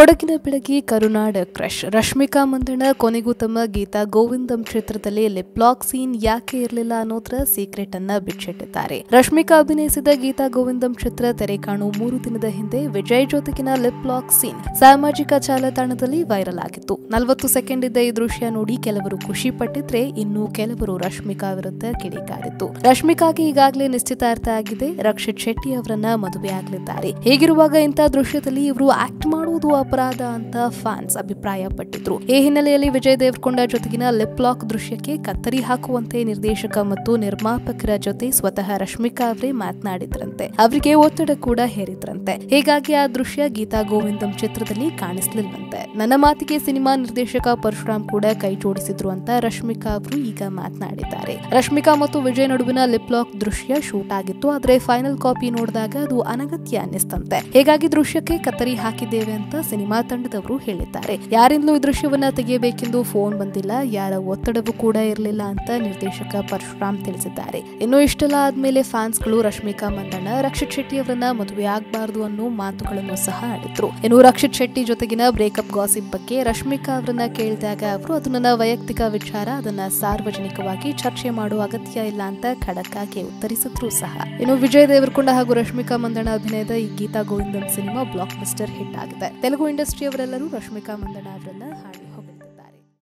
ಕೊಡಗಿನ ಬೆಳಗ್ಗೆ ಕರುನಾಡ ಕ್ರಶ್. ರಶ್ಮಿಕಾ ಮಂದಣ್ಣ ಕೊನೆಗೂ ತಮ್ಮ ಗೀತಾ ಗೋವಿಂದಂ ಚಿತ್ರದಲ್ಲಿ ಲಿಪ್ ಲಾಕ್ ಸೀನ್ ಯಾಕೆ ಇರಲಿಲ್ಲ ಅನ್ನೋದ್ರ ಸೀಕ್ರೆಟ್ ಅನ್ನ ಬಿಚ್ಚಿಟ್ಟಿದ್ದಾರೆ. ರಶ್ಮಿಕಾ ಅಭಿನಯಿಸಿದ ಗೀತಾ ಗೋವಿಂದಂ ಚಿತ್ರ ತೆರೆ ಕಾಣು ಮೂರು ದಿನದ ಹಿಂದೆ ವಿಜಯ್ ಜೊತೆಗಿನ ಲಿಪ್ ಲಾಕ್ ಸೀನ್ ಸಾಮಾಜಿಕ ಜಾಲತಾಣದಲ್ಲಿ ವೈರಲ್ ಆಗಿತ್ತು. ನಲವತ್ತು ಸೆಕೆಂಡ್ ಇದ್ದ ಈ ದೃಶ್ಯ ನೋಡಿ ಕೆಲವರು ಖುಷಿ ಪಟ್ಟಿದ್ರೆ ಇನ್ನು ಕೆಲವರು ರಶ್ಮಿಕಾ ವಿರುದ್ಧ ಕಿಡಿಕಾರಿತ್ತು ರಶ್ಮಿಕಾಗೆ ಈಗಾಗಲೇ ನಿಶ್ಚಿತಾರ್ಥ ಆಗಿದೆ. ರಕ್ಷಿತ್ ಶೆಟ್ಟಿ ಅವರನ್ನ ಮದುವೆ ಆಗಲಿದ್ದಾರೆ. ಹೀಗಿರುವಾಗ ಇಂಥ ದೃಶ್ಯದಲ್ಲಿ ಇವರು ಆಕ್ಟ್ ಮಾಡುವುದು ಅಪರಾಧ ಅಂತ ಫ್ಯಾನ್ಸ್ ಅಭಿಪ್ರಾಯಪಟ್ಟಿದ್ರು. ಈ ಹಿನ್ನೆಲೆಯಲ್ಲಿ ವಿಜಯ್ ದೇವರಕೊಂಡ ಜೊತೆಗಿನ ಲಿಪ್ ಲಾಕ್ ದೃಶ್ಯಕ್ಕೆ ಕತ್ತರಿ ಹಾಕುವಂತೆ ನಿರ್ದೇಶಕ ಮತ್ತು ನಿರ್ಮಾಪಕರ ಜೊತೆ ಸ್ವತಃ ರಶ್ಮಿಕಾ ಅವರೇ ಮಾತನಾಡಿದ್ರಂತೆ. ಅವರಿಗೆ ಒತ್ತಡ ಕೂಡ ಹೇರಿದ್ರಂತೆ. ಹೀಗಾಗಿ ಆ ದೃಶ್ಯ ಗೀತಾ ಗೋವಿಂದಂ ಚಿತ್ರದಲ್ಲಿ ಕಾಣಿಸ್ಲಿಲ್ವಂತೆ. ನನ್ನ ಮಾತಿಗೆ ಸಿನಿಮಾ ನಿರ್ದೇಶಕ ಪರಶುರಾಮ್ ಕೂಡ ಕೈ ಜೋಡಿಸಿದ್ರು ಅಂತ ರಶ್ಮಿಕಾ ಅವರು ಈಗ ಮಾತನಾಡಿದ್ದಾರೆ. ರಶ್ಮಿಕಾ ಮತ್ತು ವಿಜಯ್ ನಡುವಿನ ಲಿಪ್ ಲಾಕ್ ದೃಶ್ಯ ಶೂಟ್ ಆಗಿತ್ತು. ಆದ್ರೆ ಫೈನಲ್ ಕಾಪಿ ನೋಡಿದಾಗ ಅದು ಅನಗತ್ಯ ಅನ್ನಿಸ್ತಂತೆ. ಹೀಗಾಗಿ ದೃಶ್ಯಕ್ಕೆ ಕತ್ತರಿ ಹಾಕಿದ್ದೇವೆ ಅಂತ ಸಿನಿಮಾ ತಂಡದವರು ಹೇಳಿದ್ದಾರೆ. ಯಾರಿಂದಲೂ ಈ ದೃಶ್ಯವನ್ನ ತೆಗೆಯಬೇಕೆಂದು ಫೋನ್ ಬಂದಿಲ್ಲ. ಯಾರ ಒತ್ತಡವೂ ಕೂಡ ಇರಲಿಲ್ಲ ಅಂತ ನಿರ್ದೇಶಕ ಪರಶುರಾಮ್ ತಿಳಿಸಿದ್ದಾರೆ. ಇನ್ನು ಇಷ್ಟೆಲ್ಲ ಆದ್ಮೇಲೆ ಫ್ಯಾನ್ಸ್ಗಳು ರಶ್ಮಿಕಾ ಮಂದಣ್ಣ, ರಕ್ಷಿತ್ ಶೆಟ್ಟಿ ಅವರನ್ನ ಮದುವೆ ಆಗಬಾರದು ಅನ್ನೋ ಮಾತುಗಳನ್ನು ಸಹ ಆಡಿದ್ರು. ಇನ್ನು ರಕ್ಷಿತ್ ಶೆಟ್ಟಿ ಜೊತೆಗಿನ ಬ್ರೇಕಪ್ ಗಾಸಿಪ್ ಬಗ್ಗೆ ರಶ್ಮಿಕಾ ಅವರನ್ನ ಕೇಳಿದಾಗ ಅವರು, ಅದು ನನ್ನ ವೈಯಕ್ತಿಕ ವಿಚಾರ. ಅದನ್ನ ಸಾರ್ವಜನಿಕವಾಗಿ ಚರ್ಚೆ ಮಾಡುವ ಅಗತ್ಯ ಇಲ್ಲ ಅಂತ ಖಡಕ್ ಆಗಿ ಉತ್ತರಿಸಿದ್ರು ಸಹ. ಇನ್ನು ವಿಜಯ್ ದೇವರಕೊಂಡ ಹಾಗೂ ರಶ್ಮಿಕಾ ಮಂದಣ್ಣ ಅಭಿನಯದ ಈ Geetha Govindam cinema blockbuster hit ಆಗಿದೆ. ತೆಲುಗು ಇಂಡಸ್ಟ್ರಿಯವರೆಲ್ಲರೂ ರಶ್ಮಿಕಾ ಮಂದಣ್ಣ ಅವರನ್ನ ಹಾಡಿ